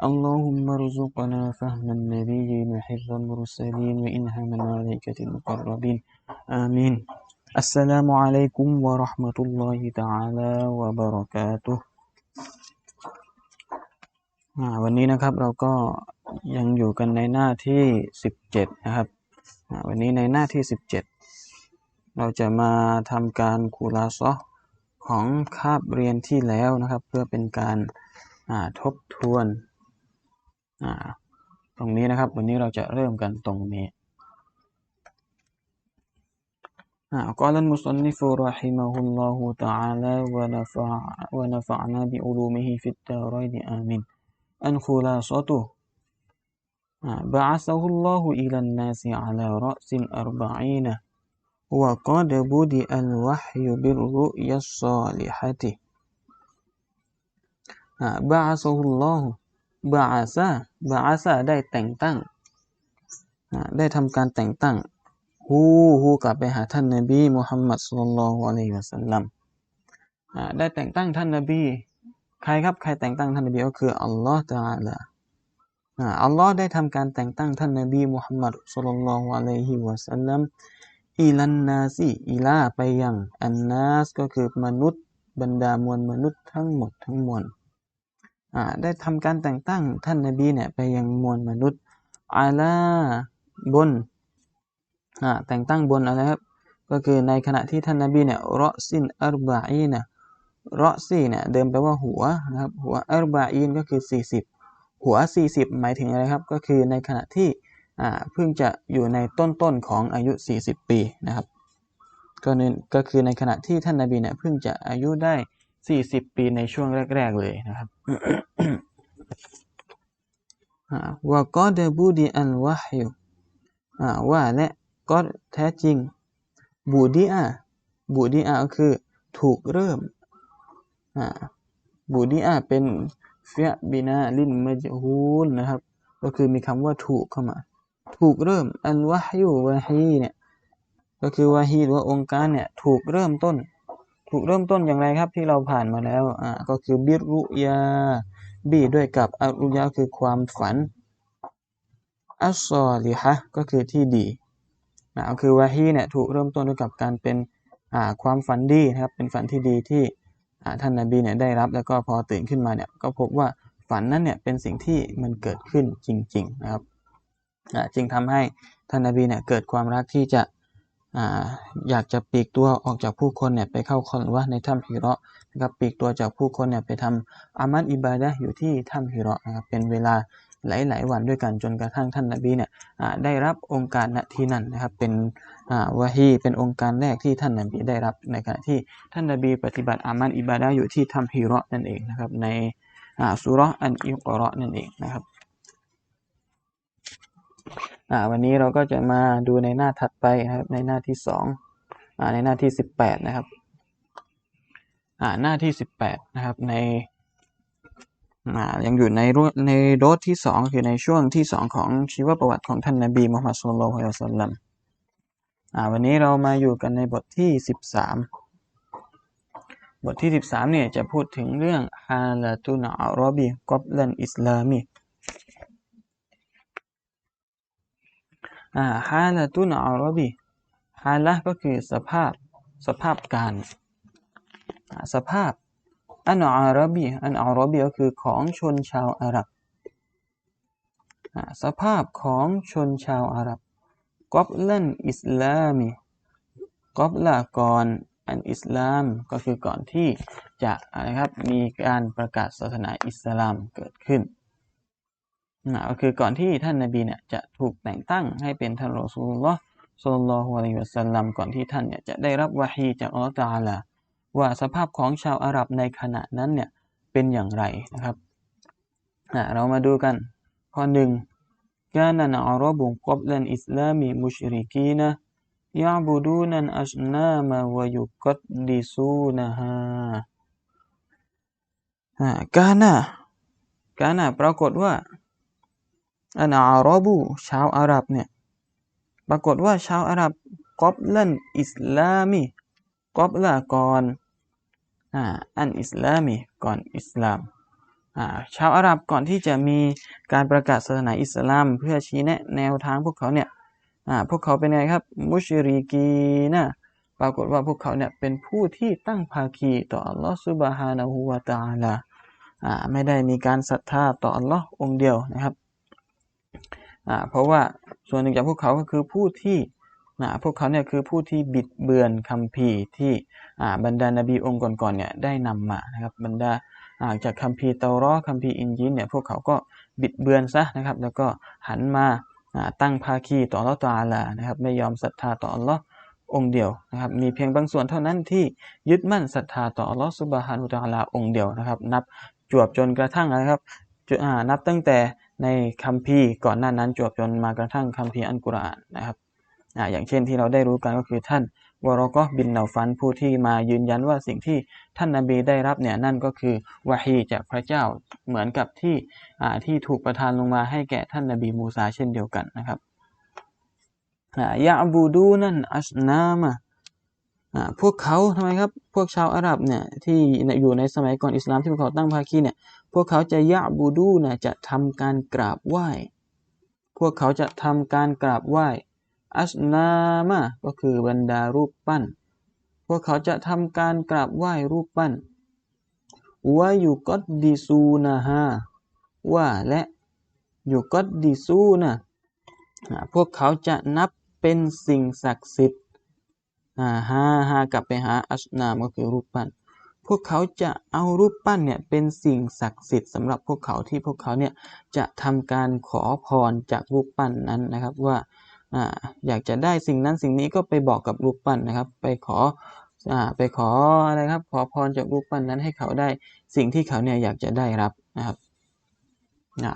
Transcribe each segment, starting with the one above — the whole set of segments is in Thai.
اللهم ارزقنا فهم النبيين وحفظ المرسلين وإلهام الملائكة المقربين آمين السلام عليكم ورحمة الله تعالى وبركاته อ่าวันนี้นะครับเราก็ยังอยู่กันในหน้าที่ 17 นะครับอ่าวันนี้ในหน้าที่ 17 เราจะมาทำการคูลาซอของคาบเรียนที่แล้วนะครับ เพื่อเป็นการอ่าทบทวน อ่าตรงนี้นะครับ วันนี้เราจะเริ่มกันตรงนี้อ่า قال المصنف رحمه الله تعالى ونفع ونفعنا بعلومه في الدارين آمين أن خلاصته آه، بعثه الله إلى الناس على رأس أربعين وقد بدأ الوحي بالرؤيا الصالحة آه، بعثه الله บาอาซาบาอาซาได้แต่งตั้ง ได้ทำการแต่งตั้ง ฮูฮูกลับไปหาท่านนบีมุฮัมมัดสุลลัลฮุอะลัยฮิวะสัลลัมได้แต่งตั้งท่านนบี ใครครับ ใครแต่งตั้งท่านนบีก็คืออัลลอฮ์ตะอาลาอ่าอัลลอฮ์ได้ทำการแต่งตั้งท่านนบีมุฮัมมัดสุลลัลฮุอะลัยฮิวะสัลลัมอีลันนาซีอีลาไปยังอันนาสก็คือมนุษย์บรรดามวลมนุษย์ทั้งหมดทั้งมวล ได้ทำการแต่งตั้งท่านนบีเนี่ยไปยังมวลมนุษย์อาลาบนแต่งตั้งบนอะไรครับ ก็คือในขณะที่ท่านนบีเนี่ยรอซินอัรบะอีนะรอซีเนี่ยเดิมแปลว่าหัวนะครับหัวอัรบะอีนก็คือ 40 หัว 40 หมายถึงอะไรครับก็คือในขณะที่เพิ่งจะอยู่ในต้นต้นของอายุ 40 ปีนะครับก็นก็คือในขณะที่ท่านนบีเนี่ยเพิ่งจะอายุได้ 40ปีในช่วงแรก ๆ เลยนะครับ ว่าก็เดบูดีอันวะฮิวว่าและก็แท้จริง บูดีอาบูดีอาก็คือถูกเริ่มบูดีอาเป็นเฟียบินาลินมจฮูนนะครับ ก็คือมีคำว่าถูกเข้ามา ถูกเริ่ม อันวะฮิววะฮีเนี่ย ก็คือวะฮีหรือว่าองค์การเนี่ย ถูกเริ่มต้น เริ่มต้นอย่างไรครับที่เราผ่านมาแล้วอ่าก็คือบิรุยาบีด้วยกับอารุยาคือความฝันอัสซอลิฮะก็คือที่ดีนะคือวาฮีเนี่ยถูกเริ่มต้นด้วยกับการเป็นอ่าความฝันดีนะครับเป็นฝันที่ดีที่อ่าท่านนาบีเนี่ยได้รับ แล้วก็พอตื่นขึ้นมาเนี่ยก็พบว่าฝันนั้นเนี่ยเป็นสิ่งที่มันเกิดขึ้นจริงๆนะครับอ่าจึงทำให้ท่านนาบีเนี่ยเกิดความรักที่จะ อยากจะปีกตัวออกจากผู้คนเนี่ยไปเข้าคอนวะในถ้ำฮิระนะครับปีกตัวจากผู้คนเนี่ยไปทำอามัดอิบาดะอยู่ที่ถ้ำฮิระนะครับเป็นเวลาหลาย ๆ วันด้วยกันจนกระทั่งท่านนบีเนี่ยได้รับองค์การณที่นั่นนะครับเป็นวะฮีเป็นองค์การแรกที่ท่านนบีได้รับในขณะที่ท่านนบีปฏิบัติอามัดอิบาดะอยู่ที่ถ้ำฮิระนั่นเองนะครับในสุรอันอิกรอนั่นเองนะครับ อ่าวันนี้เราก็จะมาดูในหน้าถัดไปครับในหน้าที่สองอ่าในหน้าที่สิบแปดนะครับอ่าหน้าที่สิบแปดนะครับในอ่ายังอยู่ในรูในโดสที่สองคือในช่วงที่สองของชีวประวัติของท่านนบีมุฮัมมัดสุลลัลฮุอะลัยฮิวะสัลลัมอ่าวันนี้เรามาอยู่กันในบทที่สิบสามบทที่สิบสามเนี่ยจะพูดถึงเรื่องฮาลาตุนอารอบีกอบลันอิสลามี อ่าฮาละตุนอารบีฮาละก็คือสภาพสภาพการสภาพอันอารบีอันอารบีก็คือของชนชาวอาหรับสภาพของชนชาวอาหรับกอบลันอิสลามีกอบละก่อนอันอิสลามก็คือก่อนที่จะนะครับมีการประกาศศาสนาอิสลามเกิดขึ้น นะก็คือก่อนที่ท่านนาบีเนี่ยจะถูกแต่งตั้งให้เป็นท่านรอซูลุลลอฮ์สุลลัลฮุอะลัยฮิวะสัลลัมก่อนที่ท่านเนี่ยจะได้รับวะฮีจากอัลลอฮ์ตาลาว่าสภาพของชาวอาหรับในขณะนั้นเนี่ยเป็นอย่างไรนะครับนะเรามาดูกันข้อหนึ่งกานันอารับุกับลันอิสลามีมุชริกีนะยาบูดูนันอัชนามาวยุกัดิซูนะฮะกานะกานะปรากฏว่า อันอารอบูชาวอาหรับเนี่ยปรากฏว่าชาวอาหรับกอบลันอิสลามีกอบลาก่อนอ่าอันอิสลามีก่อนอิสลามอ่าชาวอาหรับก่อนที่จะมีการประกาศศาสนาอิสลาม เพื่อชี้แนะแนวทางพวกเขาเนี่ยอ่าพวกเขาเป็นไงครับมุชริกีนะปรากฏว่าพวกเขาเนี่ยเป็นผู้ที่ตั้งภาคีต่ออัลลอฮฺซุบฮานะฮูวาตาลาอ่าไม่ได้มีการศรัทธาต่ออัลลอฮ์องเดียวนะครับ เพราะว่าส่วนหนึ่งจากพวกเขาก็คือผู้ที่พวกเขาเนี่ยคือผู้ที่บิดเบือนคัมภีร์ที่บรรดานบีองค์ก่อนๆเนี่ยได้นำมานะครับบรรดาจากคัมภีร์เตารอคัมภีร์อินจีนเนี่ยพวกเขาก็บิดเบือนซะนะครับ แล้วก็หันมาตั้งภาคีต่ออัลลอฮฺตาลานะครับ ไม่ยอมศรัทธาต่ออัลลอฮ์องเดียวนะครับ มีเพียงบางส่วนเท่านั้นที่ยึดมั่นศรัทธาต่ออัลลอฮฺสุบฮานุตาลาองเดียวนะครับ นับจวบจนกระทั่งนะครับนับตั้งแต่ ในคัมภีร์ก่อนหน้านั้นจวบจนมากระทั่งคัมภีร์อันกุรอานนะครับอย่างเช่นที่เราได้รู้กันก็คือท่านวรก็บินเหนาฟันผู้ที่มายืนยันว่าสิ่งที่ท่านนาบีได้รับเนี่ยนั่นก็คือวะฮีจากพระเจ้าเหมือนกับที่ที่ถูกประทานลงมาให้แก่ท่านนาบีมูซาเช่นเดียวกันนะครับยาบูดูนั่นอัชนามะพวกเขาทำไมครับ พวกชาวอาหรับเนี่ยที่อยู่ในสมัยก่อนอิสลามที่พวกเขาตั้งภาคีเนี่ย พวกเขาจะยะบูดูนะจะทำการกราบไหว้ พวกเขาจะทำการกราบไหว้ อัสนามะก็คือบรรดารูปปั้น พวกเขาจะทำการกราบไหว้รูปปั้นว่าอยู่กอดดิซูนะฮะว่าและอยู่กอดดิซูนะพวกเขาจะนับเป็นสิ่งศักดิ์สิทธิ์ฮาฮากลับไปหาอัสนามก็คือรูปปั้น พวกเขาจะเอารูปปั้นเนี่ยเป็นสิ่งศักดิ์สิทธิ์สำหรับพวกเขาที่พวกเขาเนี่ยจะทำการขอพรจากรูปปั้นนั้นนะครับว่าออยากจะได้สิ่งนั้นสิ่งนี้ก็ไปบอกกับรูปปั้นนะครับ ไปขออไปขออะไรครับ ขอพรจากรูปปั้นนั้นให้เขาได้สิ่งที่เขาเนี่ยอยากจะได้รับนะครับ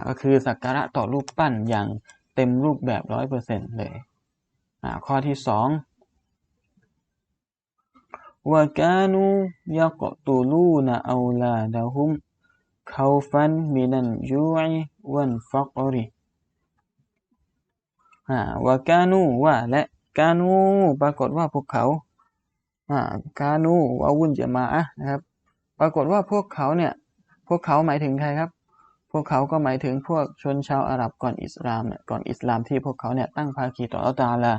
ก็คือสักการะต่อรูปปั้นอย่างเต็มรูปแบบร้อยเปอร์เซ็นต์เลยข้อที่สอง ว่าการูยกตูลูนอาลาดะฮุมเขาฟันมินันยูอิวันฟักอรีอ่าวากานูว่าและกานูปรากฏว่าพวกเขาอ่ากานูว่าวุ่นจะมาอะนะครับ ปรากฏว่าพวกเขาเนี่ย พวกเขาหมายถึงใครครับ พวกเขาก็หมายถึงพวกชนชาวอาหรับก่อนอิสลามเนี่ย ก่อนอิสลามที่พวกเขาเนี่ยตั้งภาคีต่ออัลตาลา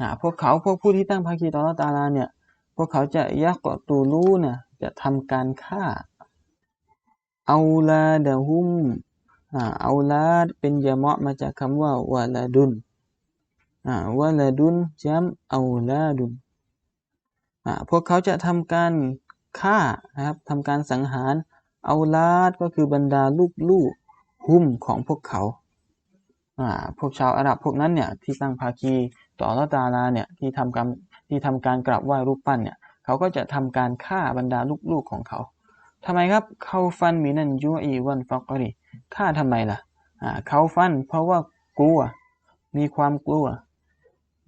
อ่าพวกเขาพวกผู้ที่ตั้งภาคีต่ออัลตาลาเนี่ย พวกเขาจะยักตูลูนะจะทำการฆ่าเอาลาดะฮุมอ่าเอาลาดเป็นยามะมาจากคำว่าวาลาดุนวาลาดุนจัมเอาลาดุนพวกเขาจะทำการฆ่านะครับทำการสังหารเอาลาดก็คือบรรดาลูกลูกหุ้มของพวกเขาพวกชาวอาหรับพวกนั้นเนี่ยที่ตั้งภาคีต่อละตาลาเนี่ยที่ทำการ ที่ทำการกราบไหว้รูปปั้นเนี่ยเขาก็จะทำการฆ่าบรรดาลูกๆของเขาทำไมครับเขาฟันมีนันยูอีวันฟักรีฆ่าทำไมล่ะอ่าเขาฟันเพราะว่ากลัว มีความกลัว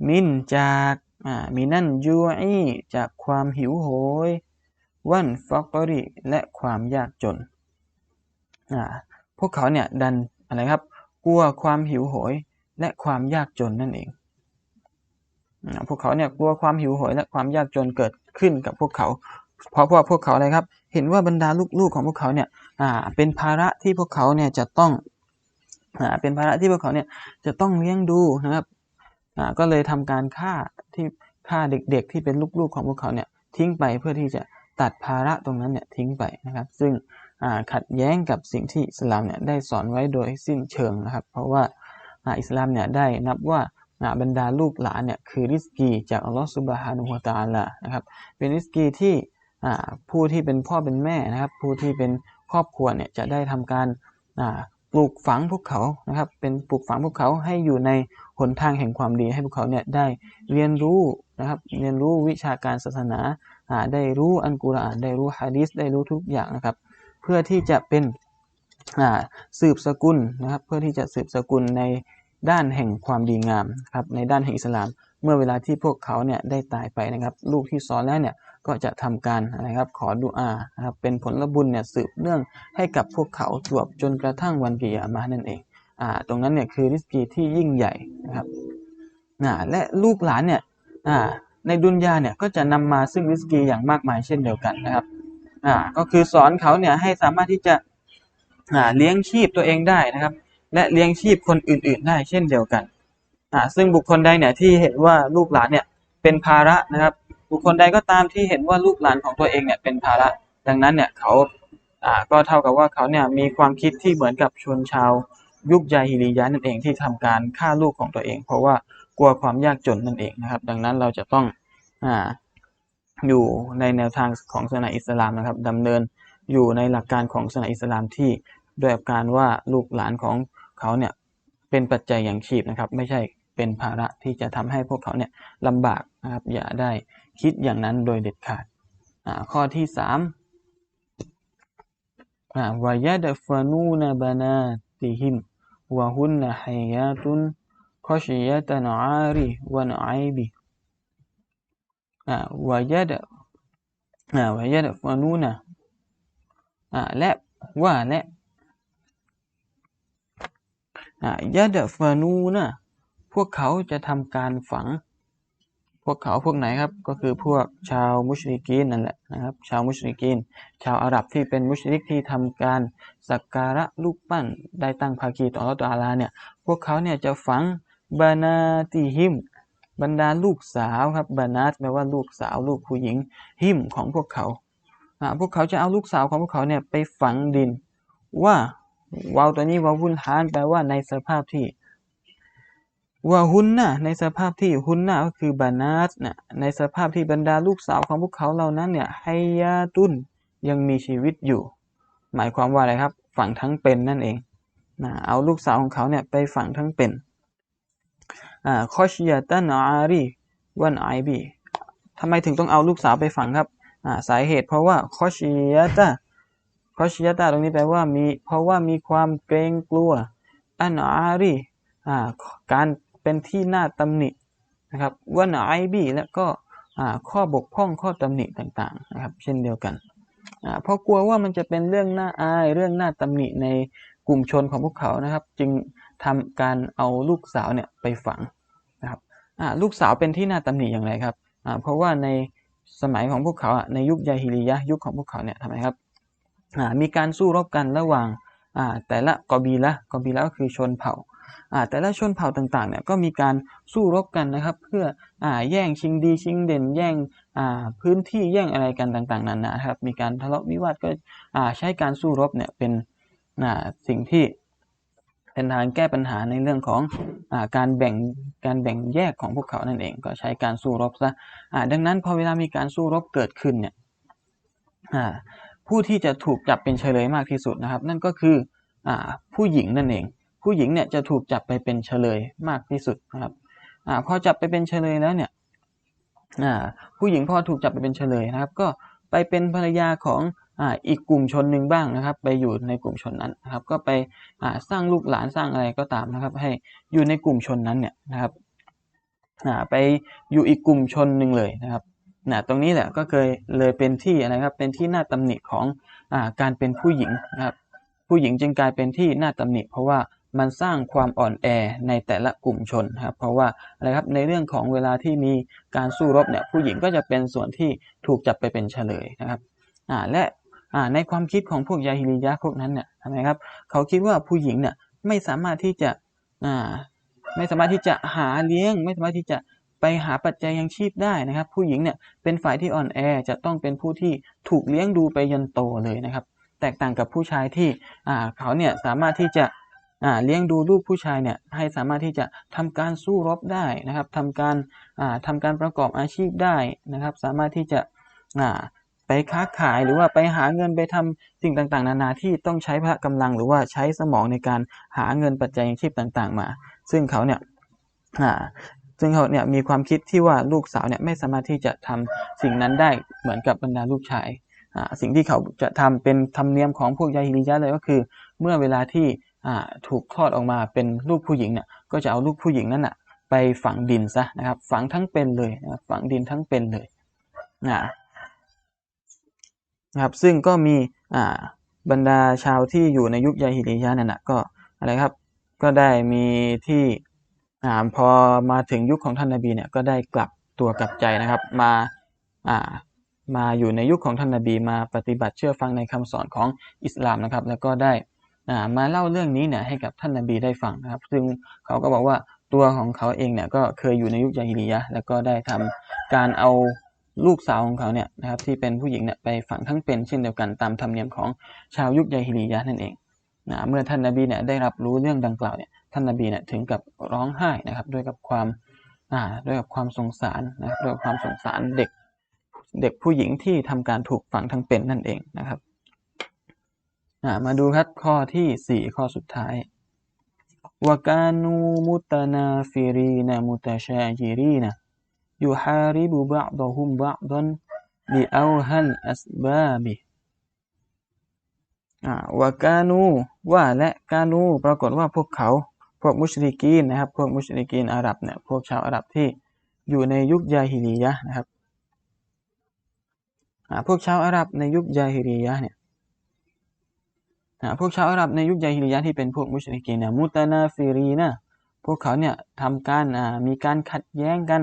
มินจากอ่ามีนั่นยูอีจากความหิวโหยวันฟักรีและความยากจนอ่าพวกเขาเนี่ยดันอะไรครับ กลัวความหิวโหยและความยากจนนั่นเอง พวกเขาเนี่ยกลัวความหิวโหยและความยากจนเกิดขึ้นกับพวกเขา เพราะว่าพวกเขาอะไรครับ เห็นว่าบรรดาลูกๆของพวกเขาเนี่ยเป็นภาระที่พวกเขาเนี่ยจะต้องอเป็นภาระที่พวกเขาเนี่ยจะต้องเลี้ยงดูนะครับก็เลยทำการฆ่าที่ฆ่าเด็กๆ ที่เป็นลูกๆของพวกเขาเนี่ยทิ้งไปเพื่อที่จะตัดภาระตรงนั้นเนี่ยทิ้งไปนะครับ ซึ่งขัดแย้งกับสิ่งที่อิสลามเนี่ยได้สอนไว้โดยสิ้นเชิงนะครับ เพราะว่าอิสลามเนี่ยได้นับว่า บรรดาลูกหลานเนี่ยคือริสกีจากอัลลอฮฺสุบฮานุฮวตาละนะครับเป็นริสกีที่ผู้ที่เป็นพ่อเป็นแม่นะครับ ผู้ที่เป็นครอบครัวเนี่ยจะได้ทำการปลูกฝังพวกเขานะครับ เป็นปลูกฝังพวกเขาให้อยู่ในหนทางแห่งความดีให้พวกเขาเนี่ยได้เรียนรู้นะครับเรียนรู้วิชาการศาสนาได้รู้อันกุรอานได้รู้ฮะดิษได้รู้ทุกอย่างนะครับ เพื่อที่จะเป็นสืบสกุลนะครับ เพื่อที่จะสืบสกุลใน ด้านแห่งความดีงามครับในด้านแห่งอิสลาม เมื่อเวลาที่พวกเขาเนี่ยได้ตายไปนะครับลูกที่ซ้อนแล้วเนี่ยก็จะทำการนะครับขอดุอานะครับเป็นผลบุญเนี่ยสืบเนื่องให้กับพวกเขาจวบจนกระทั่งวันกิยามะห์นั่นเองอ่าตรงนั้นเนี่ยคือริสกีที่ยิ่งใหญ่นะครับอ่าและลูกหลานเนี่ยอ่าในดุนยาเนี่ยก็จะนำมาซึ่งริสกีอย่างมากมายเช่นเดียวกันนะครับอ่าก็คือสอนเขาเนี่ยให้สามารถที่จะอ่าเลี้ยงชีพตัวเองได้นะครับ และเลี้ยงชีพคนอื่น ๆ ได้เช่นเดียวกันอ่าซึ่งบุคคลใดเนี่ยที่เห็นว่าลูกหลานเนี่ยเป็นภาระนะครับ บุคคลใดก็ตามที่เห็นว่าลูกหลานของตัวเองเนี่ยเป็นภาระ ดังนั้นเนี่ยเขาอ่าก็เท่ากับว่าเขาเนี่ยมีความคิดที่เหมือนกับชนชาว ยุคยาฮิริยะนั่นเองที่ทำการฆ่าลูกของตัวเอง เพราะว่ากลัวความยากจนนั่นเองนะครับ ดังนั้นเราจะต้องอ่าอยู่ในแนวทางของศาสนาอิสลามนะครับดำเนินอยู่ในหลักการของศาสนาอิสลามที่ด้วยการว่าลูกหลานของ เขาเนี่ยเป็นปัจจัยอย่างชีพนะครับ ไม่ใช่เป็นภาระที่จะทำให้พวกเขาเนี่ยลำบากนะครับ อย่าได้คิดอย่างนั้นโดยเด็ดขาดข้อที่สามวายดฟานูนบานาติหิมวะฮุนนฮยาตุนขชิยตันอารีวันไอบีวายดวายดฟานูนและว่าและ ยาดฟานูนะพวกเขาจะทำการฝัง พวกเขาพวกไหนครับ ก็คือพวกชาวมุชริกีนนั่นแหละนะครับ ชาวมุชริกีน ชาวอาหรับที่เป็นมุชริกที่ทำการสักการะรูปปั้นได้ตั้งภาคีต่ออัตอาลาเนี่ย พวกเขาเนี่ยจะฝังบานาติหิม บรรดาลูกสาวครับบานาตแปลว่าลูกสาวลูกผู้หญิงหิมของพวกเขา พวกเขาจะเอาลูกสาวของพวกเขาเนี่ยไปฝังดินว่า วาวตัวนี้วาวุลฮานแปลว่าในสภาพที่ว่าหุนนะในสภาพที่หุนนะก็คือบานาสนะในสภาพที่บรรดาลูกสาวของพวกเขาเหล่านั้นเนี่ยไฮยาตุนยังมีชีวิตอยู่ หมายความว่าอะไรครับ ฝังทั้งเป็นนั่นเองนะเอาลูกสาวของเขาเนี่ยไปฝังทั้งเป็นอ่าคอชิยาตันอารีวันไอบีทำไมถึงต้องเอาลูกสาวไปฝังครับอ่าสาเหตุเพราะว่าคอชิยาตาคชิยตาตรงนี้แปลว่ามีเพราะว่ามีความเกรงกลัว อันอารีอ่าการเป็นที่น่าตำหนินะครับว่าไอบีและก็ข้อบกพร่องข้อตำหนิต่างๆนะครับ เช่นเดียวกันเพราะกลัวว่ามันจะเป็นเรื่องน่าอายเรื่องน่าตำหนิในกลุ่มชนของพวกเขานะครับ จึงทำการเอาลูกสาวเนี่ยไปฝังนะครับลูกสาวเป็นที่น่าตำหนิอย่างไรครับเพราะว่าในสมัยของพวกเขาในยุคยาฮิริยะยุคของพวกเขาเนี่ยทำไมครับ มีการสู้รบกันระหว่างแต่ละกอบีละกอบีละก็คือชนเผ่าแต่ละชนเผ่าต่างๆเนี่ยก็มีการสู้รบกันนะครับ เพื่ออแย่งชิงดีชิงเด่น แย่งพื้นที่แย่งอะไรกันต่างๆนานาครับ มีการทะเลาะวิวาทก็ใช้การสู้รบเนี่ยเป็นสิ่งที่เป็นทางแก้ปัญหาในเรื่องของอการแบ่งการแบ่งแยกของพวกเขานั่นเอง ก็ใช้การสู้รบซะดังนั้นพอเวลามีการสู้รบเกิดขึ้นเนี่ย ผู้ที่จะถูกจับเป็นเฉลยมากที่สุดนะครับ นั่นก็คืออผู้หญิงนั่นเอง ผู้หญิงเนี่ยจะถูกจับไปเป็นเฉลยมากที่สุดนะครับอพอจับไปเป็นเฉลยแล้วเนี่ยผู้หญิงพอถูกจับไปเป็นเฉลยนะครับ ก็ไปเป็นภรรยาของอ,อีกกลุ่มชนหนึ่งบ้างนะครับ ไปอยู่ในกลุ่มชนนั้นนะครับ ก็ไปสร้างลูกหลานสร้างอะไรก็ตามนะครับ ให้อยู่ในกลุ่มชนนั้นเนี่ยนะครับไปอยู่อีกกลุ่มชนหนึ่งเลยนะครับ นะตรงนี้แหละก็เคยเลยเป็นที่อะไรครับเป็นที่น่าตำหนิของอการเป็นผู้หญิงนะครับผู้หญิงจึงกลายเป็นที่น่าตำหนิ เพราะว่ามันสร้างความอ่อนแอในแต่ละกลุ่มชนครับเพราะว่าอะไรครับในเรื่องของเวลาที่มีการสู้รบเนี่ยผู้หญิงก็จะเป็นส่วนที่ถูกจับไปเป็นเฉลยนะครับอ่าและอ่าในความคิดของพวกยาฮิริยะพวกนั้นเนี่ยทำไมครับเขาคิดว่าผู้หญิงเนี่ยไม่สามารถที่จะอ่าไม่สามารถที่จะหาเลี้ยง ไม่สามารถที่จะ ไปหาปัจจัยยังชีพได้นะครับ ผู้หญิงเนี่ยเป็นฝ่ายที่อ่อนแอจะต้องเป็นผู้ที่ถูกเลี้ยงดูไปยันโตเลยนะครับ แตกต่างกับผู้ชายที่เขาเนี่ยสามารถที่จะเลี้ยงดูลูกผู้ชายเนี่ยให้สามารถที่จะทำการสู้รบได้นะครับทำการทำการประกอบอาชีพได้นะครับ สามารถที่จะไปค้าขายหรือว่าไปหาเงินไปทำสิ่งต่างๆ นานาที่ต้องใช้พละกำลังหรือว่าใช้สมองในการหาเงินปัจจัยอาชีพต่างๆ มา ซึ่งเขาเนี่ย ซึ่งเขาเนี่ยมีความคิดที่ว่าลูกสาวเนี่ยไม่สามารถที่จะทำสิ่งนั้นได้เหมือนกับบรรดาลูกชายสิ่งที่เขาจะทำเป็นธรรมเนียมของพวกยาฮิริยะเลยก็คือ เมื่อเวลาที่อ่าถูกคลอดออกมาเป็นลูกผู้หญิงเนี่ยก็จะเอาลูกผู้หญิงนั้นอะไปฝังดินซะนะครับฝังทั้งเป็นเลยนะฝังดินทั้งเป็นเลยนะครับซึ่งก็มีอ่าบรรดาชาวที่อยู่ในยุคยาฮิลียะนั่นนะก็อะไรครับก็ได้มีที่ อ่าพอมาถึงยุคของท่านนบีเนี่ยก็ได้กลับตัวกลับใจนะครับ มาอ่ามาอยู่ในยุคของท่านนบีมาปฏิบัติเชื่อฟังในคำสอนของอิสลามนะครับ แล้วก็ได้อ่ามาเล่าเรื่องนี้เนี่ยให้กับท่านนบีได้ฟังนะครับ ซึ่งเขาก็บอกว่าตัวของเขาเองเนี่ยก็เคยอยู่ในยุคยาฮิลียะแล้วก็ได้ทำการเอาลูกสาวของเขาเนี่ยนะครับที่เป็นผู้หญิงเนี่ยไปฝังทั้งเป็นเช่นเดียวกันตามธรรมเนียมของชาวยุคยาฮิลียะนั่นเองนะเมื่อท่านนบีเนี่ยได้รับรู้เรื่องดังกล่าวเนี่ย ท่านนบีเนี่ยถึงกับร้องไห้นะครับ ด้วยกับความอ่าด้วยกับความสงสารนะด้วยความสงสารเด็กเด็กผู้หญิงที่ทำการถูกฝังทั้งเป็นนั่นเองนะครับอ่ามาดูครับข้อที่สี่ข้อสุดท้ายวกานูมุตนาฟิรีนมุตชาจิรีนะยูฮาริบุบะดฮุมบะดันลิเอาฮันอัสบาบิวกานูว่าและกานูปรากฏว่าพวกเขา พวกมุชริกีนนะครับ พวกมุชริกีนอาหรับเนี่ย พวกชาวอาหรับที่อยู่ในยุคยาฮิลียะนะครับ พวกชาวอาหรับในยุคยาฮิลียะเนี่ยพวกชาวอาหรับในยุคยาฮิลียะที่เป็นพวกมุชริกีนเนะมุตนาฟิรีนะพวกเขาเนี่ยทำการมีการขัดแย้งกัน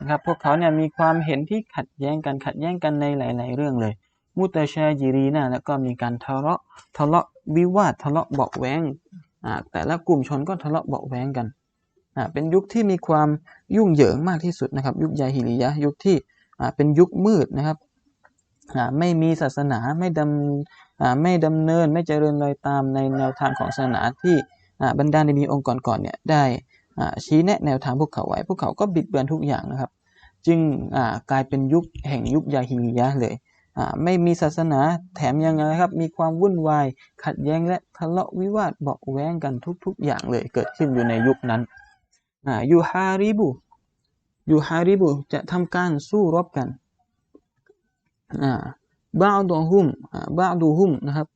นะครับ พวกเขาเนี่ยมีความเห็นที่ขัดแย้งกันขัดแย้งกันในหลาย ๆ เรื่องเลย มุตชาจิรีนะแล้วก็มีการทะเลาะทะเลาะวิวาททะเลาะเบาแหวงอ่า แต่ละกลุ่มชนก็ทะเลาะเบาแวงกัน เป็นยุคที่มีความยุ่งเหยิงมากที่สุดนะครับ ยุคยาฮิลียะยุคที่เป็นยุคมืดนะครับไม่มีศาสนาไม่ดำไม่ดำเนินไม่เจริญรอยตามในแนวทางของศาสนาที่บรรดาในมีองค์กรก่อนเนี่ยได้ชี้แนะแนวทางพวกเขาไว้ พวกเขาก็บิดเบือนทุกอย่างนะครับ จึงกลายเป็นยุคแห่งยุคยาฮิลียะเลย ไม่มีศาสนาแถมยังไงครับ มีความวุ่นวาย ขัดแย้งและทะเลาะวิวาทเบาแว้งกันทุก ๆ อย่างเลยเกิดขึ้นอยู่ในยุคนั้นยูฮาริบุยูฮาริบุจะทำการสู้รบกันบ้าดูฮุมบ้าดูฮุมนะครับ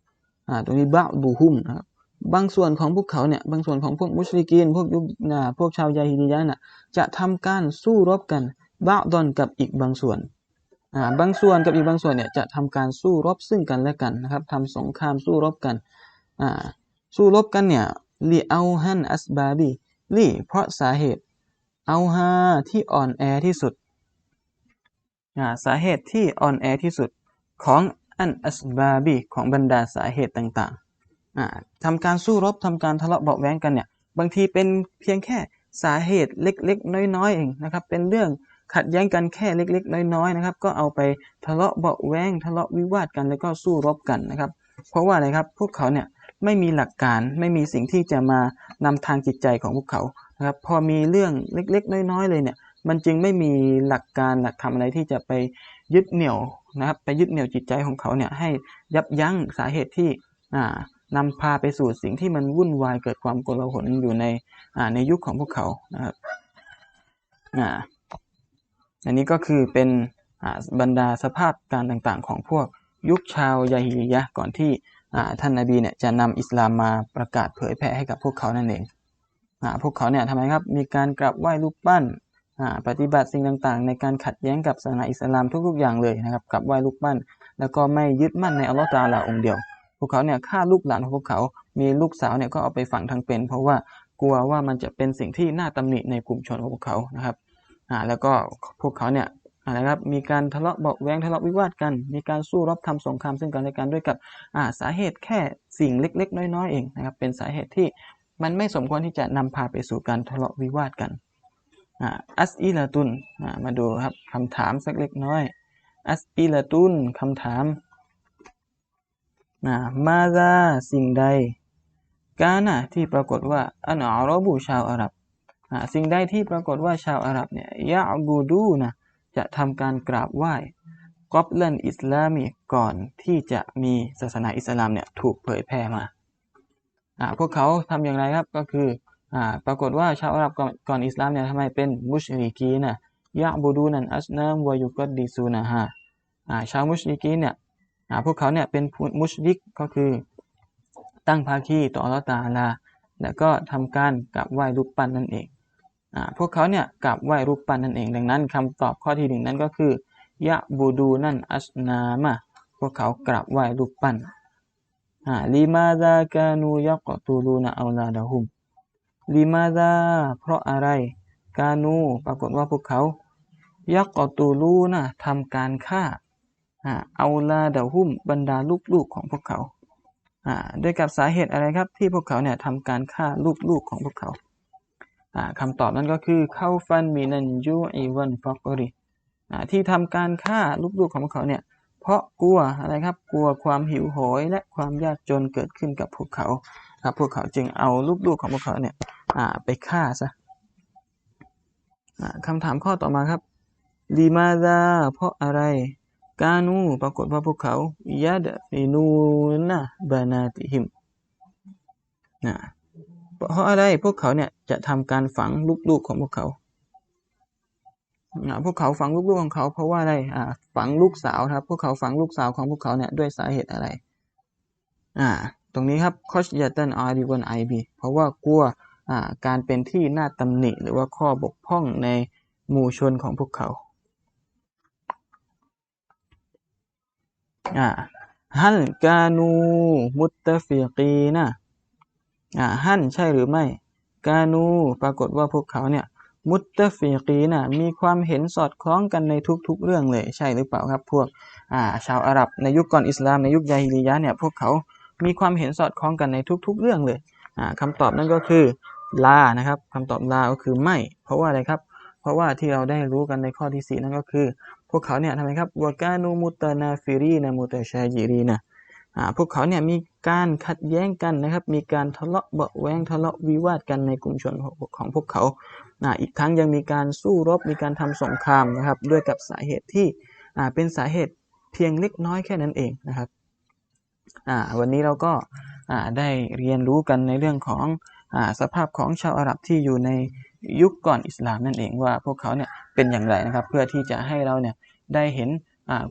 ตรงนี้บ้าดูฮุมนะครับบางส่วนของพวกเขาเนี่ยบางส่วนของพวกมุชลิกีนพวกยุคพวกชาวยาฮิดียะน่ะจะทำการสู้รบกันบ้าดอนกับอีกบางส่วน บางส่วนกับอีกบางส่วนเนี่ยจะทำการสู้รบซึ่งกันและกันนะครับทำสงครามสู้รบกันสู้รบกันเนี่ยลีเอาฮันอัสบาบีลีเพราะสาเหตุเอาฮาที่อ่อนแอที่สุดาสาเหตุที่อ่อนแอที่สุดของอันอัสบาบีของบรรดาสาเหตุต่างๆทำการสู้รบทำการทะเลาะเบาแว้งกันเนี่ยบางทีเป็นเพียงแค่สาเหตุเล็กๆ น้อยๆเองนะครับเป็นเรื่อง ขัดแย้งกันแค่เล็ก ๆ น้อยๆนะครับ ก็เอาไปทะเลาะเบาแว้งทะเลาะวิวาทกันแล้วก็สู้รบกันนะครับ เพราะว่าอะไรครับพวกเขาเนี่ยไม่มีหลักการไม่มีสิ่งที่จะมานำทางจิตใจของพวกเขานะครับ พอมีเรื่องเล็ก ๆ น้อยๆเลยเนี่ย มันจึงไม่มีหลักการหลักธรรมอะไรที่จะไปยึดเหนี่ยวนะครับ ไปยึดเหนี่ยวจิตใจของเขาเนี่ยให้ยับยั้งสาเหตุที่นำพาไปสู่สิ่งที่มันวุ่นวายเกิดความโกลาหลอยู่ในในยุคของพวกเขานะครับ อันนี้ก็คือเป็นบรรดาสภาพการต่างๆ ของพวกยุคชาวยาฮิยะก่อนที่ท่านนาบีเนี่ยจะนำอิสลามมาประกาศเผยแผ่ให้กับพวกเขานั่นเองพวกเขาเนี่ยทำไมครับมีการกราบไหว้รูปปั้นปฏิบัติสิ่งต่างๆ ในการขัดแย้งกับศาสนาอิสลามทุกๆอย่างเลยนะครับกลับไหว้รูปปั้น แล้วก็ไม่ยึดมั่นในอัลลอฮฺตาลาองค์เดียว พวกเขาเนี่ยฆ่าลูกหลานของพวกเขา มีลูกสาวเนี่ยก็เอาไปฝังทั้งเป็น เพราะว่ากลัวว่ามันจะเป็นสิ่งที่น่าตำหนิในกลุ่มชนของพวกเขานะครับ อ่าแล้วก็พวกเขาเนี่ยอะไรครับมีการทะเลาะเบาแวงทะเลาะวิวาทกัน มีการสู้รบทำสงครามซึ่งกันและกันด้วยกับอ่าสาเหตุแค่สิ่งเล็ก ๆ น้อยๆเองนะครับเป็นสาเหตุที่มันไม่สมควรที่จะนำพาไปสู่การทะเลาะวิวาทกันอัสอีลาตุนมาดูครับคำถามสักเล็กน้อย อัสอีลาตุนคำถามมาซาสิ่งใด กานะที่ปรากฏว่าอันอารบูชาวอาหรับ สิ่งใดที่ปรากฏว่าชาวอาหรับเนี่ยยะบูดูนะจะทำการกราบไหว้กอบลันอิสลามีก่อนที่จะมีศาสนาอิสลามเนี่ยถูกเผยแพร่มาพวกเขาทำอย่างไรครับก็คืออปรากฏว่าชาวอาหรับก่อนอิสลามเนี่ยทำไมเป็นมุชริกีนะยะบูดูนันอัสนามวายุกดดิซูนะฮะชาวมุชริกีเนี่ยพวกเขาเนี่ยเป็นมุชริกก็คือตั้งภาคีต่ออัลลอฮฺตาลา แล้วก็ทำการกราบไหว้รูปปั้นนั่นเอง พวกเขาเนี่ยกราบไหว้รูปปั้นนั่นเอง ดังนั้นคำตอบข้อที่หนึ่งนั้นก็คือยะบูดูนั่นอัสนามะพวกเขากราบไหว้รูปปั้นลิมาซากานูยักตูลูนาอัลลาดะฮุมลิมาซาเพราะอะไร กานูปรากฏว่าพวกเขา ยักตูลูนะทำการฆ่าอ่าอัลลาดะฮุมบรรดาลูกๆของพวกเขาด้วยกับสาเหตุอะไรครับที่พวกเขาเนี่ยทำการฆ่าลูกๆของพวกเขา คำตอบนั้นก็คือเข้าฟันมีนันยูอีวันฟอกริอ่าที่ทำการฆ่าลูกๆของพวกเขาเนี่ยเพราะกลัวอะไรครับกลัวความหิวโหยและความยากจนเกิดขึ้นกับพวกเขาครับพวกเขาจึงเอาลูกๆของพวกเขาเนี่ยไปฆ่าซะคำถามข้อต่อมาครับลีมาซาเพราะอะไรกานูปรากฏว่าพวกเขายัดฟินูนะบานาติหิมนะ เพราะอะไรพวกเขาเนี่ยจะทำการฝังลูกๆของพวกเขาพวกเขาฝังลูกๆของเขา เพราะว่าอะไรฝังลูกสาวครับ พวกเขาฝังลูกสาวของพวกเขาเนี่ยด้วยสาเหตุอะไร อ่า ตรงนี้ครับคอชยาตันอาริวันไอบีเพราะว่ากลัวการเป็นที่น่าตำหนิ หรือว่าข้อบกพร่องในหมู่ชนของพวกเขาอ่าฮันกานูมุตตฟิกีนะ อ่าฮั่นใช่หรือไม่ กานูปรากฏว่าพวกเขาเนี่ยมุตตฟิกีนะมีความเห็นสอดคล้องกันในทุกๆเรื่องเลยใช่หรือเปล่าครับพวกอ่าชาวอาหรับในยุคก่อนอิสลามในยุคยาฮิลียะเนี่ยพวกเขามีความเห็นสอดคล้องกันในทุก ๆ เรื่องเลยอ่าคำตอบนั่นก็คือลานะครับคำตอบลาก็คือไม่ เพราะว่าอะไรครับ เพราะว่าที่เราได้รู้กันในข้อที่สี่นั่นก็คือ พวกเขาเนี่ยทำไมครับวกานูมุตนาฟิรีนะมุตชาจิรีนะอ่า พวกเขาเนี่ยมีการขัดแย้งกันนะครับ มีการทะเลาะเบาแวงทะเลาะวิวาทกันในกลุ่มชนของพวกเขา อีกทั้งยังมีการสู้รบ มีการทำสงครามนะครับ ด้วยกับสาเหตุที่เป็นสาเหตุเพียงเล็กน้อยแค่นั้นเองนะครับ วันนี้เราก็ได้เรียนรู้กันในเรื่องของอสภาพของชาวอาหรับที่อยู่ในยุคก่อนอิสลามนั่นเองว่าพวกเขาเนี่ยเป็นอย่างไรนะครับ เพื่อที่จะให้เราเนี่ยได้เห็น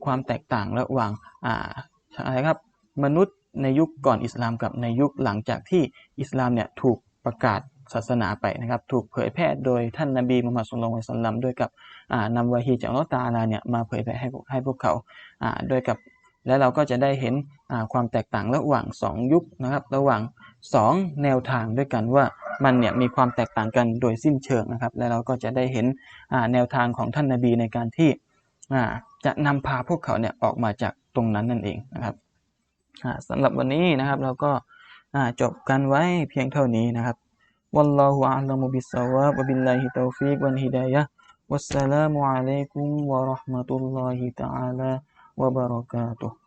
ความแตกต่างระหว่างอะไรครับ มนุษย์ในยุคก่อนอิสลามกับในยุคหลังจากที่อิสลามเนี่ยถูกประกาศศาสนาไปนะครับ ถูกเผยแพร่โดยท่านนบีมุฮัมมัดสุลลัลสัลลัมด้วยกับนำวะฮีจากลอตาลาเนี่ยมาเผยแพร่ให้ให้พวกเขาด้วยกับ และเราก็จะได้เห็นความแตกต่างระหว่าง 2 ยุคนะครับ ระหว่าง 2 แนวทางด้วยกันว่ามันเนี่ยมีความแตกต่างกันโดยสิ้นเชิงนะครับ และเราก็จะได้เห็นแนวทางของท่านนาบีในการที่จะนำพาพวกเขาเนี่ยออกมาจากตรงนั้นนั่นเองนะครับ สำหรับวันนี้นะครับเราก็จบกันไว้เพียงเท่านี้นะครับ والله أعلم بالصواب وبالله التوفيق والهداية والسلام عليكم ورحمة الله تعالى وبركاته